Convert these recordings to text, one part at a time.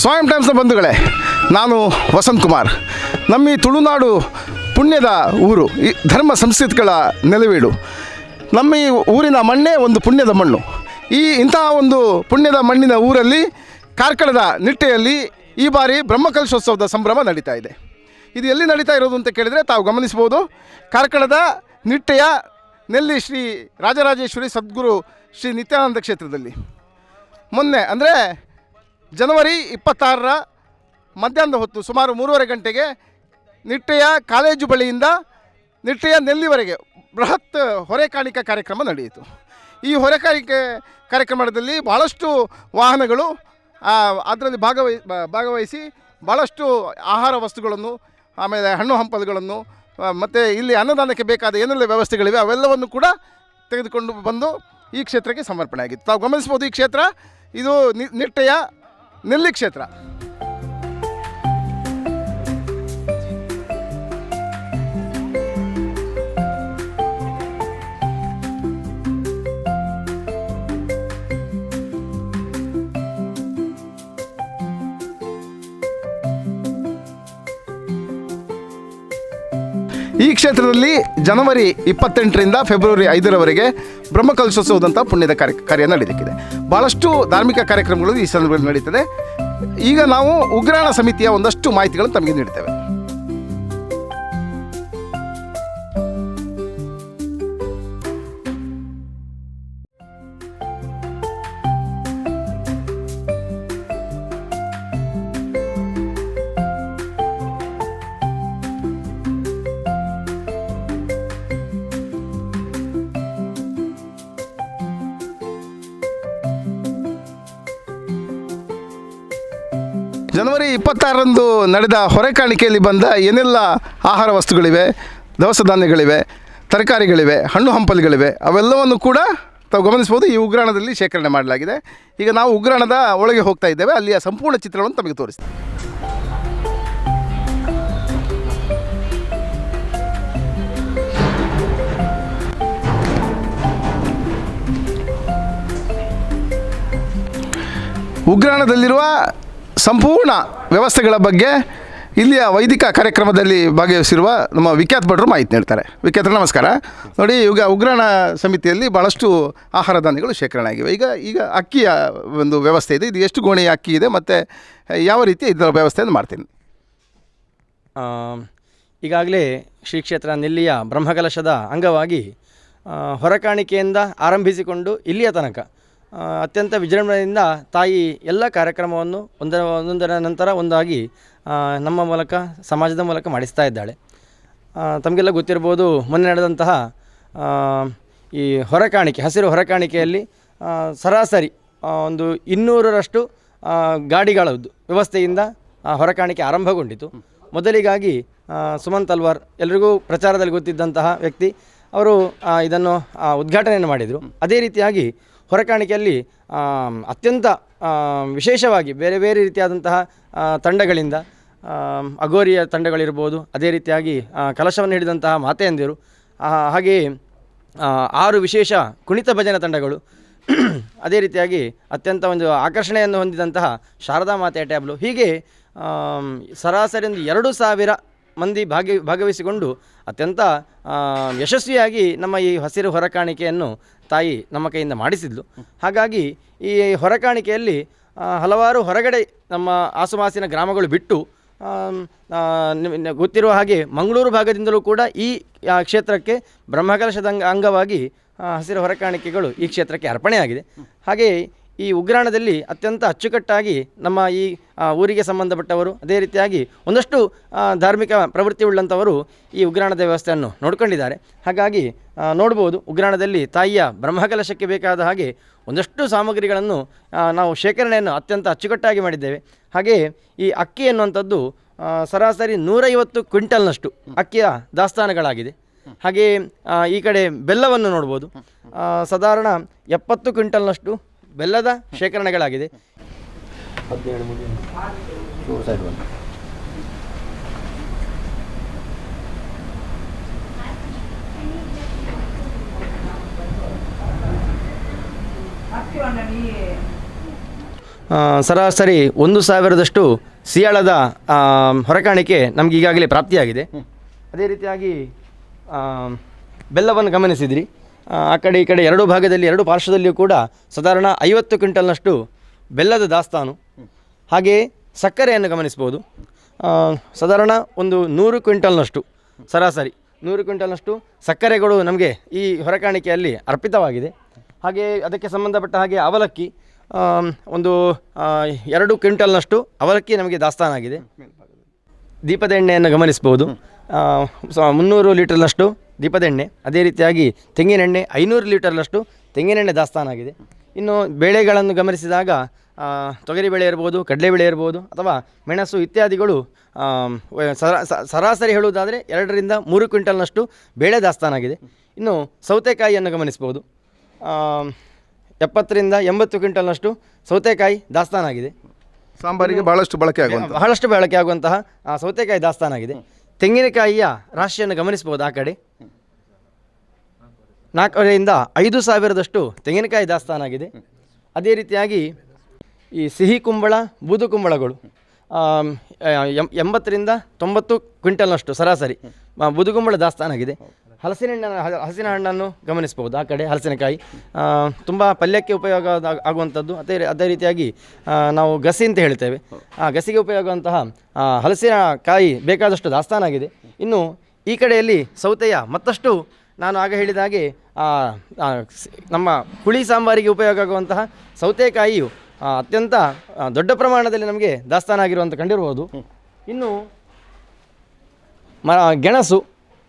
ಸ್ವಯಂ ಟೈಮ್ಸ್ನ ಬಂಧುಗಳೇ, ನಾನು ವಸಂತ್ ಕುಮಾರ್. ನಮ್ಮ ಈ ತುಳುನಾಡು ಪುಣ್ಯದ ಊರು, ಈ ಧರ್ಮ ಸಂಸ್ಕೃತಿಗಳ ನೆಲೆವೀಡು. ನಮ್ಮ ಈ ಊರಿನ ಮಣ್ಣೇ ಒಂದು ಪುಣ್ಯದ ಮಣ್ಣು. ಈ ಇಂತಹ ಒಂದು ಪುಣ್ಯದ ಮಣ್ಣಿನ ಊರಲ್ಲಿ, ಕಾರ್ಕಳದ ನಿಟ್ಟೆಯಲ್ಲಿ ಈ ಬಾರಿ ಬ್ರಹ್ಮಕಲಶೋತ್ಸವದ ಸಂಭ್ರಮ ನಡೀತಾ ಇದೆ. ಇದು ಎಲ್ಲಿ ನಡೀತಾ ಇರೋದು ಅಂತ ಕೇಳಿದರೆ ತಾವು ಗಮನಿಸ್ಬೋದು ಕಾರ್ಕಳದ ನಿಟ್ಟೆಯ ನೆಲ್ಲಿ ಶ್ರೀ ರಾಜರಾಜೇಶ್ವರಿ ಸದ್ಗುರು ಶ್ರೀ ನಿತ್ಯಾನಂದ ಕ್ಷೇತ್ರದಲ್ಲಿ. ಮೊನ್ನೆ ಅಂದರೆ ಜನವರಿ ಇಪ್ಪತ್ತಾರರ ಮಧ್ಯಾಹ್ನದ ಹೊತ್ತು ಸುಮಾರು ಮೂರುವರೆ ಗಂಟೆಗೆ ನಿಟ್ಟೆಯ ಕಾಲೇಜು ಬಳಿಯಿಂದ ನಿಟ್ಟೆಯ ನೆಲ್ಲಿವರೆಗೆ ಬೃಹತ್ ಹೊರೆಕಾಣಿಕೆ ಕಾರ್ಯಕ್ರಮ ನಡೆಯಿತು. ಈ ಹೊರೆಕಾಣಿಕೆ ಕಾರ್ಯಕ್ರಮದಲ್ಲಿ ಭಾಳಷ್ಟು ವಾಹನಗಳು ಅದರಲ್ಲಿ ಭಾಗವಹಿ ಭಾಗವಹಿಸಿ ಭಾಳಷ್ಟು ಆಹಾರ ವಸ್ತುಗಳನ್ನು, ಆಮೇಲೆ ಹಣ್ಣು ಹಂಪಲುಗಳನ್ನು ಮತ್ತು ಇಲ್ಲಿ ಅನ್ನದಾನಕ್ಕೆ ಬೇಕಾದ ಏನೆಲ್ಲ ವ್ಯವಸ್ಥೆಗಳಿವೆ ಅವೆಲ್ಲವನ್ನು ಕೂಡ ತೆಗೆದುಕೊಂಡು ಬಂದು ಈ ಕ್ಷೇತ್ರಕ್ಕೆ ಸಮರ್ಪಣೆ ಆಗಿತ್ತು ತಾವು ಗಮನಿಸ್ಬೋದು ಈ ಕ್ಷೇತ್ರ, ಇದು ನಿಟ್ಟೆಯ ನೆಲ್ಲಿ ಕ್ಷೇತ್ರ. ಈ ಕ್ಷೇತ್ರದಲ್ಲಿ ಜನವರಿ ಇಪ್ಪತ್ತೆಂಟರಿಂದ ಫೆಬ್ರವರಿ ಐದರವರೆಗೆ ಬ್ರಹ್ಮಕಲಶೋತ್ಸವದಂಥ ಪುಣ್ಯದ ಕಾರ್ಯ ಕಾರ್ಯ ನಡೀಲಿಕ್ಕಿದೆ. ಭಾಳಷ್ಟು ಧಾರ್ಮಿಕ ಕಾರ್ಯಕ್ರಮಗಳು ಈ ಸಂದರ್ಭದಲ್ಲಿ ನಡೀತದೆ. ಈಗ ನಾವು ಉಗ್ರಾಣ ಸಮಿತಿಯ ಒಂದಷ್ಟು ಮಾಹಿತಿಗಳನ್ನು ತಮಗೆ ನೀಡ್ತೇವೆ. ಜನವರಿ ಇಪ್ಪತ್ತಾರರಂದು ನಡೆದ ಹೊರೆ ಕಾಣಿಕೆಯಲ್ಲಿ ಬಂದ ಏನೆಲ್ಲ ಆಹಾರ ವಸ್ತುಗಳಿವೆ ದವಸ ಧಾನ್ಯಗಳಿವೆ ತರಕಾರಿಗಳಿವೆ, ಹಣ್ಣು ಹಂಪಲುಗಳಿವೆ, ಅವೆಲ್ಲವನ್ನು ಕೂಡ ತಾವು ಗಮನಿಸ್ಬೋದು ಈ ಉಗ್ರಾಣದಲ್ಲಿ ಶೇಖರಣೆ ಮಾಡಲಾಗಿದೆ. ಈಗ ನಾವು ಉಗ್ರಾಣದ ಒಳಗೆ ಹೋಗ್ತಾ ಇದ್ದೇವೆ. ಅಲ್ಲಿಯ ಸಂಪೂರ್ಣ ಚಿತ್ರವನ್ನು ತಮಗೆ ತೋರಿಸಿ ಉಗ್ರಾಣದಲ್ಲಿರುವ ಸಂಪೂರ್ಣ ವ್ಯವಸ್ಥೆಗಳ ಬಗ್ಗೆ ಇಲ್ಲಿಯ ವೈದಿಕ ಕಾರ್ಯಕ್ರಮದಲ್ಲಿ ಭಾಗವಹಿಸಿರುವ ನಮ್ಮ ವಿಖ್ಯಾತ ಭಟ್ರು ಮಾಹಿತಿ ನೀಡ್ತಾರೆ. ವಿಖ್ಯಾತ ನಮಸ್ಕಾರ. ನೋಡಿ, ಈಗ ಉಗ್ರಾಣ ಸಮಿತಿಯಲ್ಲಿ ಭಾಳಷ್ಟು ಆಹಾರ ಧಾನ್ಯಗಳು ಶೇಖರಣೆ ಆಗಿವೆ. ಈಗ ಈಗ ಅಕ್ಕಿಯ ಒಂದು ವ್ಯವಸ್ಥೆ ಇದೆ. ಇದು ಎಷ್ಟು ಗೋಣಿ ಅಕ್ಕಿ ಇದೆ? ಮತ್ತು, ಯಾವ ರೀತಿ ಇದರ ವ್ಯವಸ್ಥೆಯನ್ನು ಮಾಡ್ತೀನಿ? ಈಗಾಗಲೇ ಶ್ರೀ ಕ್ಷೇತ್ರ ನೆಲ್ಲಿಯ ಬ್ರಹ್ಮಕಲಶದ ಅಂಗವಾಗಿ ಹೊರಕಾಣಿಕೆಯಿಂದ ಆರಂಭಿಸಿಕೊಂಡು ಇಲ್ಲಿಯ ತನಕ ಅತ್ಯಂತ ವಿಜೃಂಭಣೆಯಿಂದ ತಾಯಿ ಎಲ್ಲ ಕಾರ್ಯಕ್ರಮವನ್ನು ಒಂದರ, ಒಂದೊಂದರ ನಂತರ ಒಂದಾಗಿ ನಮ್ಮ ಮೂಲಕ, ಸಮಾಜದ ಮೂಲಕ ಮಾಡಿಸ್ತಾ ಇದ್ದಾಳೆ. ತಮಗೆಲ್ಲ ಗೊತ್ತಿರ್ಬೋದು, ಮೊನ್ನೆ ನಡೆದಂತಹ ಈ ಹೊರಕಾಣಿಕೆ, ಹಸಿರು ಹೊರಕಾಣಿಕೆಯಲ್ಲಿ ಸರಾಸರಿ ಒಂದು ಇನ್ನೂರರಷ್ಟು ಗಾಡಿಗಳದ್ದು ವ್ಯವಸ್ಥೆಯಿಂದ ಹೊರಕಾಣಿಕೆ ಆರಂಭಗೊಂಡಿತು. ಮೊದಲಿಗಾಗಿ ಸುಮಂತ್ ಅಲ್ವಾರ್ ಎಲ್ರಿಗೂ ಪ್ರಚಾರದಲ್ಲಿ ಗೊತ್ತಿದ್ದಂತಹ ವ್ಯಕ್ತಿ, ಅವರು ಇದನ್ನು ಉದ್ಘಾಟನೆಯನ್ನು ಮಾಡಿದರು. ಅದೇ ರೀತಿಯಾಗಿ ಹೊರಕಾಣಿಕೆಯಲ್ಲಿ ಅತ್ಯಂತ ವಿಶೇಷವಾಗಿ ಬೇರೆ ಬೇರೆ ರೀತಿಯಾದಂತಹ ತಂಡಗಳಿಂದ ಅಘೋರಿಯ ತಂಡಗಳಿರ್ಬೋದು, ಅದೇ ರೀತಿಯಾಗಿ ಕಲಶವನ್ನು ಹಿಡಿದಂತಹ ಮಾತೆಯಂದಿರು ಹಾಗೆಯೇ ಆರು ವಿಶೇಷ ಕುಣಿತ ಭಜನ ತಂಡಗಳು, ಅದೇ ರೀತಿಯಾಗಿ ಅತ್ಯಂತ ಒಂದು ಆಕರ್ಷಣೆಯನ್ನು ಹೊಂದಿದಂತಹ ಶಾರದಾ ಮಾತೆಯ ಟ್ಯಾಬ್ಲು. ಹೀಗೆ ಸರಾಸರಿ ಒಂದು ಎರಡು ಸಾವಿರ ಮಂದಿ ಭಾಗಿ ಭಾಗವಹಿಸಿಕೊಂಡು ಅತ್ಯಂತ ಯಶಸ್ವಿಯಾಗಿ ನಮ್ಮ ಈ ಹಸಿರು ಹೊರಕಾಣಿಕೆಯನ್ನು ತಾಯಿ ನಮ್ಮ ಕೈಯಿಂದ ಮಾಡಿಸಿದ್ಲು. ಹಾಗಾಗಿ ಈ ಹೊರಕಾಣಿಕೆಯಲ್ಲಿ ಹಲವಾರು ಹೊರಗಡೆ ನಮ್ಮ ಆಸುಮಾಸಿನ ಗ್ರಾಮಗಳು ಬಿಟ್ಟು ಗೊತ್ತಿರುವ ಹಾಗೆ ಮಂಗಳೂರು ಭಾಗದಿಂದಲೂ ಕೂಡ ಈ ಕ್ಷೇತ್ರಕ್ಕೆ ಬ್ರಹ್ಮಕಲಶದ ಅಂಗ ಅಂಗವಾಗಿ ಹಸಿರು ಹೊರಕಾಣಿಕೆಗಳು ಈ ಕ್ಷೇತ್ರಕ್ಕೆ ಅರ್ಪಣೆಯಾಗಿದೆ. ಹಾಗೆಯೇ ಈ ಉಗ್ರಾಣದಲ್ಲಿ ಅತ್ಯಂತ ಅಚ್ಚುಕಟ್ಟಾಗಿ ನಮ್ಮ ಈ ಊರಿಗೆ ಸಂಬಂಧಪಟ್ಟವರು, ಅದೇ ರೀತಿಯಾಗಿ ಒಂದಷ್ಟು ಧಾರ್ಮಿಕ ಪ್ರವೃತ್ತಿ ಉಳ್ಳಂಥವರು ಈ ಉಗ್ರಾಣದ ವ್ಯವಸ್ಥೆಯನ್ನು ನೋಡ್ಕೊಂಡಿದ್ದಾರೆ. ಹಾಗಾಗಿ ನೋಡ್ಬೋದು, ಉಗ್ರಾಣದಲ್ಲಿ ತಾಯಿಯ ಬ್ರಹ್ಮಕಲಶಕ್ಕೆ ಬೇಕಾದ ಹಾಗೆ ಒಂದಷ್ಟು ಸಾಮಗ್ರಿಗಳನ್ನು ನಾವು ಶೇಖರಣೆಯನ್ನು ಅತ್ಯಂತ ಅಚ್ಚುಕಟ್ಟಾಗಿ ಮಾಡಿದ್ದೇವೆ. ಹಾಗೆಯೇ ಈ ಅಕ್ಕಿ ಎನ್ನುವಂಥದ್ದು ಸರಾಸರಿ ನೂರೈವತ್ತು ಕ್ವಿಂಟಲ್ನಷ್ಟು ಅಕ್ಕಿಯ ದಾಸ್ತಾನಗಳಾಗಿದೆ. ಹಾಗೆಯೇ ಈ ಕಡೆ ಬೆಲ್ಲವನ್ನು ನೋಡ್ಬೋದು. ಸಾಧಾರಣ ಎಪ್ಪತ್ತು ಕ್ವಿಂಟಲ್ನಷ್ಟು ಬೆಲ್ಲದ ಶೇಖರಣೆಗಳಾಗಿದೆ. ಸರಾಸರಿ ಒಂದು ಸಾವಿರದಷ್ಟು ಸಿಯಾಳದ ಹೊರಕಾಣಿಕೆ ನಮ್ಗೆ ಈಗಾಗಲೇ ಪ್ರಾಪ್ತಿಯಾಗಿದೆ. ಅದೇ ರೀತಿಯಾಗಿ ಬೆಲ್ಲವನ್ನು ಗಮನಿಸಿದ್ರಿ. ಆ, ಕಡೆ ಈ ಕಡೆ ಎರಡು ಭಾಗದಲ್ಲಿ ಎರಡು ಪಾರ್ಶ್ವದಲ್ಲಿಯೂ ಕೂಡ ಸಾಧಾರಣ ಐವತ್ತು ಕ್ವಿಂಟಲ್ನಷ್ಟು ಬೆಲ್ಲದ ದಾಸ್ತಾನು. ಹಾಗೆಯೇ ಸಕ್ಕರೆಯನ್ನು ಗಮನಿಸ್ಬೋದು ಸಾಧಾರಣ ಒಂದು ನೂರು ಕ್ವಿಂಟಲ್ನಷ್ಟು ಸರಾಸರಿ. ನೂರು ಕ್ವಿಂಟಲ್ನಷ್ಟು ಸಕ್ಕರೆಗಳು ನಮಗೆ ಈ ಹೊರಕಾಣಿಕೆಯಲ್ಲಿ ಅರ್ಪಿತವಾಗಿದೆ. ಹಾಗೆ ಅದಕ್ಕೆ ಸಂಬಂಧಪಟ್ಟ ಹಾಗೆ ಅವಲಕ್ಕಿ ಒಂದು ಎರಡು ಕ್ವಿಂಟಲ್ನಷ್ಟು ಅವಲಕ್ಕಿ ನಮಗೆ ದಾಸ್ತಾನಾಗಿದೆ ದೀಪದ ಎಣ್ಣೆಯನ್ನು ಗಮನಿಸ್ಬೋದು ಮುನ್ನೂರು ಲೀಟರ್ನಷ್ಟು ದೀಪದ ಎಣ್ಣೆ ಅದೇ ರೀತಿಯಾಗಿ ತೆಂಗಿನೆಣ್ಣೆ ಐನೂರು ಲೀಟರ್ನಷ್ಟು ತೆಂಗಿನೆಣ್ಣೆ ದಾಸ್ತಾನಾಗಿದೆ ಇನ್ನು ಬೇಳೆಗಳನ್ನು ಗಮನಿಸಿದಾಗ ತೊಗರಿ ತೊಗರಿಬೇಳೆ ಇರ್ಬೋದು ಕಡಲೆಬೇಳೆ ಇರ್ಬೋದು ಅಥವಾ ಮೆಣಸು ಇತ್ಯಾದಿಗಳು ಸರಾಸರಿ ಹೇಳುವುದಾದರೆ ಎರಡರಿಂದ ಮೂರು ಕ್ವಿಂಟಲ್ನಷ್ಟು ಬೇಳೆ ದಾಸ್ತಾನಾಗಿದೆ ಇನ್ನು ಸೌತೆಕಾಯಿಯನ್ನು ಗಮನಿಸ್ಬೋದು ಎಪ್ಪತ್ತರಿಂದ ಎಂಬತ್ತು ಕ್ವಿಂಟಲ್ನಷ್ಟು ಸೌತೆಕಾಯಿ ದಾಸ್ತಾನಾಗಿದೆ ಸಾಂಬಾರಿಗೆ ಬಹಳಷ್ಟು ಬಳಕೆ ಆಗುವಂಥ ಬಹಳಷ್ಟು ಬಳಕೆ ಆಗುವಂತಹ ಸೌತೆಕಾಯಿ ದಾಸ್ತಾನಾಗಿದೆ ತೆಂಗಿನಕಾಯಿಯ ರಾಶಿಯನ್ನು ಗಮನಿಸಬಹುದು ಆ ಕಡೆ. ನಾಲ್ಕರಿಂದ ಐದು ಸಾವಿರದಷ್ಟು ತೆಂಗಿನಕಾಯಿ ದಾಸ್ತಾನಾಗಿದೆ ಅದೇ ರೀತಿಯಾಗಿ ಈ ಸಿಹಿ ಕುಂಬಳ, ಬೂದು ಕುಂಬಳಗಳು ಎಂಬತ್ತರಿಂದ ತೊಂಬತ್ತು ಕ್ವಿಂಟಲ್ನಷ್ಟು ಸರಾಸರಿ ಬೂದುಗುಂಬಳ ದಾಸ್ತಾನಾಗಿದೆ ಹಲಸಿನ ಹಣ್ಣನ್ನು ಹಲಸಿನ ಹಣ್ಣನ್ನು ಗಮನಿಸಬಹುದು. ಆ ಕಡೆ ಹಲಸಿನಕಾಯಿ ತುಂಬ ಪಲ್ಯಕ್ಕೆ ಉಪಯೋಗ ಆಗುವಂಥದ್ದು. ಅದೇ ಅದೇ ರೀತಿಯಾಗಿ ನಾವು ಗಸಿ ಅಂತ ಹೇಳ್ತೇವೆ. ಆ ಗಸಿಗೆ ಉಪಯೋಗವಂತಹ ಆ, ಹಲಸಿನ ಕಾಯಿ ಬೇಕಾದಷ್ಟು ದಾಸ್ತಾನಾಗಿದೆ ಇನ್ನು ಈ ಕಡೆಯಲ್ಲಿ ಸೌತೆಯ ಮತ್ತಷ್ಟು ನಾನು ಆಗ ಹೇಳಿದ ಹಾಗೆ ನಮ್ಮ ಹುಳಿ ಸಾಂಬಾರಿಗೆ ಉಪಯೋಗ ಆಗುವಂತಹ ಸೌತೆಕಾಯಿಯು ಅತ್ಯಂತ ದೊಡ್ಡ ಪ್ರಮಾಣದಲ್ಲಿ ನಮಗೆ ದಾಸ್ತಾನಾಗಿರುವಂಥ ಕಂಡಿರಬಹುದು ಇನ್ನು ಮ ಗೆಣಸು.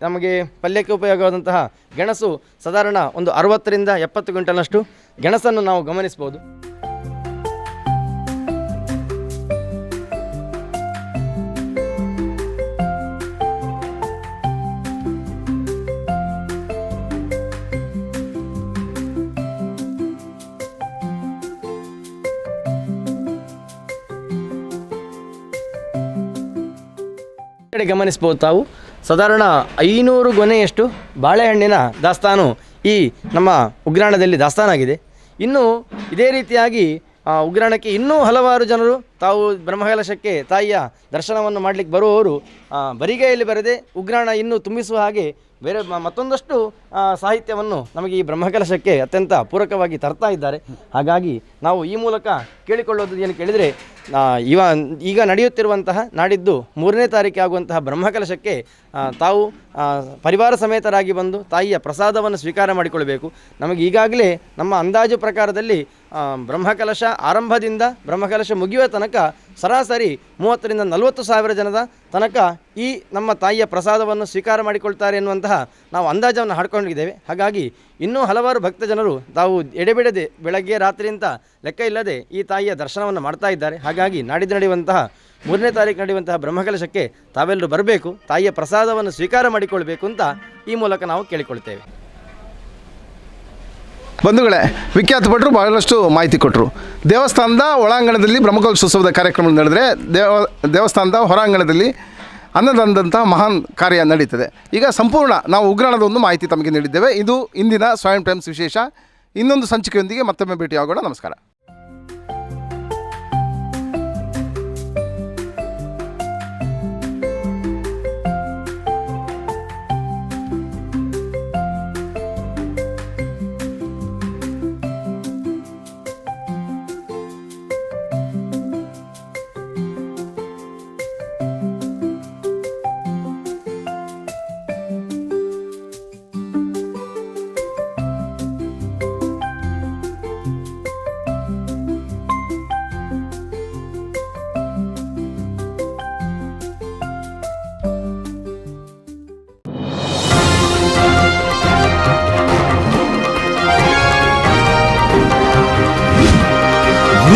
ನಮಗೆ ಪಲ್ಯಕ್ಕೆ ಉಪಯೋಗವಾದಂತಹ ಗೆಣಸು ಸಾಧಾರಣ ಒಂದು ಅರವತ್ತರಿಂದ ಎಪ್ಪತ್ತು ಕ್ವಿಂಟಲ್ನಷ್ಟು ಗೆಣಸನ್ನು ನಾವು ಗಮನಿಸ್ಬೋದು. ಗಮನಿಸಬಹುದು ಕಡೆ ತಾವು. ಸಾಧಾರಣ ಐನೂರು ಗೊನೆಯಷ್ಟು ಬಾಳೆಹಣ್ಣಿನ ದಾಸ್ತಾನು ಈ ನಮ್ಮ ಉಗ್ರಾಣದಲ್ಲಿ ದಾಸ್ತಾನಾಗಿದೆ ಇನ್ನು ಇದೇ ರೀತಿಯಾಗಿ ಉಗ್ರಾಣಕ್ಕೆ ಇನ್ನೂ ಹಲವಾರು ಜನರು ತಾವು ಬ್ರಹ್ಮಕಲಶಕ್ಕೆ ತಾಯಿಯ ದರ್ಶನವನ್ನು ಮಾಡಲಿಕ್ಕೆ ಬರುವವರು ಬರಿಗೈಯಲ್ಲಿ ಬರದೆ ಉಗ್ರಾಣ ಇನ್ನೂ ತುಂಬಿಸುವ ಹಾಗೆ ಬೇರೆ ಮತ್ತೊಂದಷ್ಟು ಸಾಹಿತ್ಯವನ್ನು ನಮಗೆ ಈ ಬ್ರಹ್ಮಕಲಶಕ್ಕೆ ಅತ್ಯಂತ ಪೂರಕವಾಗಿ ತರ್ತಾ ಇದ್ದಾರೆ. ಹಾಗಾಗಿ ನಾವು ಈ ಮೂಲಕ ಕೇಳಿಕೊಳ್ಳೋದು ಏನು ಕೇಳಿದರೆ ಇವ ಈಗ ನಡೆಯುತ್ತಿರುವಂತಹ, ನಾಡಿದ್ದು ಮೂರನೇ ತಾರೀಕು ಆಗುವಂತಹ ಬ್ರಹ್ಮಕಲಶಕ್ಕೆ ತಾವು ಪರಿವಾರ ಸಮೇತರಾಗಿ ಬಂದು ತಾಯಿಯ ಪ್ರಸಾದವನ್ನು ಸ್ವೀಕಾರ ಮಾಡಿಕೊಳ್ಬೇಕು ನಮಗೆ ಈಗಾಗಲೇ ನಮ್ಮ ಅಂದಾಜು ಪ್ರಕಾರದಲ್ಲಿ ಬ್ರಹ್ಮಕಲಶ ಆರಂಭದಿಂದ ಬ್ರಹ್ಮಕಲಶ ಮುಗಿಯುವ ತನಕ ಸರಾಸರಿ ಮೂವತ್ತರಿಂದ ನಲವತ್ತು ಸಾವಿರ ಜನದ ತನಕ ಈ ನಮ್ಮ ತಾಯಿಯ ಪ್ರಸಾದವನ್ನು ಸ್ವೀಕಾರ ಮಾಡಿಕೊಳ್ತಾರೆ ಎನ್ನುವಂತಹ ನಾವು ಅಂದಾಜವನ್ನು ಹಾಡ್ಕೊಂಡಿದ್ದೇವೆ. ಹಾಗಾಗಿ ಇನ್ನೂ ಹಲವಾರು ಭಕ್ತ ಜನರು ತಾವು ಎಡೆಬಿಡದೆ ಬೆಳಗ್ಗೆ ರಾತ್ರಿಯಿಂದ ಲೆಕ್ಕ ಇಲ್ಲದೆ ಈ ತಾಯಿಯ ದರ್ಶನವನ್ನು ಮಾಡ್ತಾ ಇದ್ದಾರೆ. ಹಾಗಾಗಿ ನಾಡಿದ್ದು ನಡೆಯುವಂತಹ ಮೂರನೇ ತಾರೀಕು ನಡೆಯುವಂತಹ ಬ್ರಹ್ಮಕಲಶಕ್ಕೆ ತಾವೆಲ್ಲರೂ ಬರಬೇಕು, ತಾಯಿಯ ಪ್ರಸಾದವನ್ನು ಸ್ವೀಕಾರ ಮಾಡಿಕೊಳ್ಬೇಕು ಅಂತ ಈ ಮೂಲಕ ನಾವು ಕೇಳಿಕೊಳ್ತೇವೆ. ಬಂಧುಗಳೇ, ವಿಖ್ಯಾತ ಭಟ್ರು ಬಹಳಷ್ಟು ಮಾಹಿತಿ ಕೊಟ್ಟರು ದೇವಸ್ಥಾನದ ಒಳಾಂಗಣದಲ್ಲಿ ಬ್ರಹ್ಮಕಲಶೋತ್ಸವದ ಕಾರ್ಯಕ್ರಮ ನಡೆದರೆ ದೇವ, ದೇವಸ್ಥಾನದ ಹೊರಾಂಗಣದಲ್ಲಿ ಅನ್ನದಂದಂಥ ಮಹಾನ್ ಕಾರ್ಯ ನಡೀತದೆ. ಈಗ ಸಂಪೂರ್ಣ ನಾವು ಉಗ್ರಾಣದ ಒಂದು ಮಾಹಿತಿ ತಮಗೆ ನೀಡಿದ್ದೇವೆ. ಇದು ಇಂದಿನ ಸ್ವಯಂ ಟೈಮ್ಸ್ ವಿಶೇಷ. ಇನ್ನೊಂದು ಸಂಚಿಕೆಯೊಂದಿಗೆ ಮತ್ತೊಮ್ಮೆ ಭೇಟಿಯಾಗೋಣ. ನಮಸ್ಕಾರ.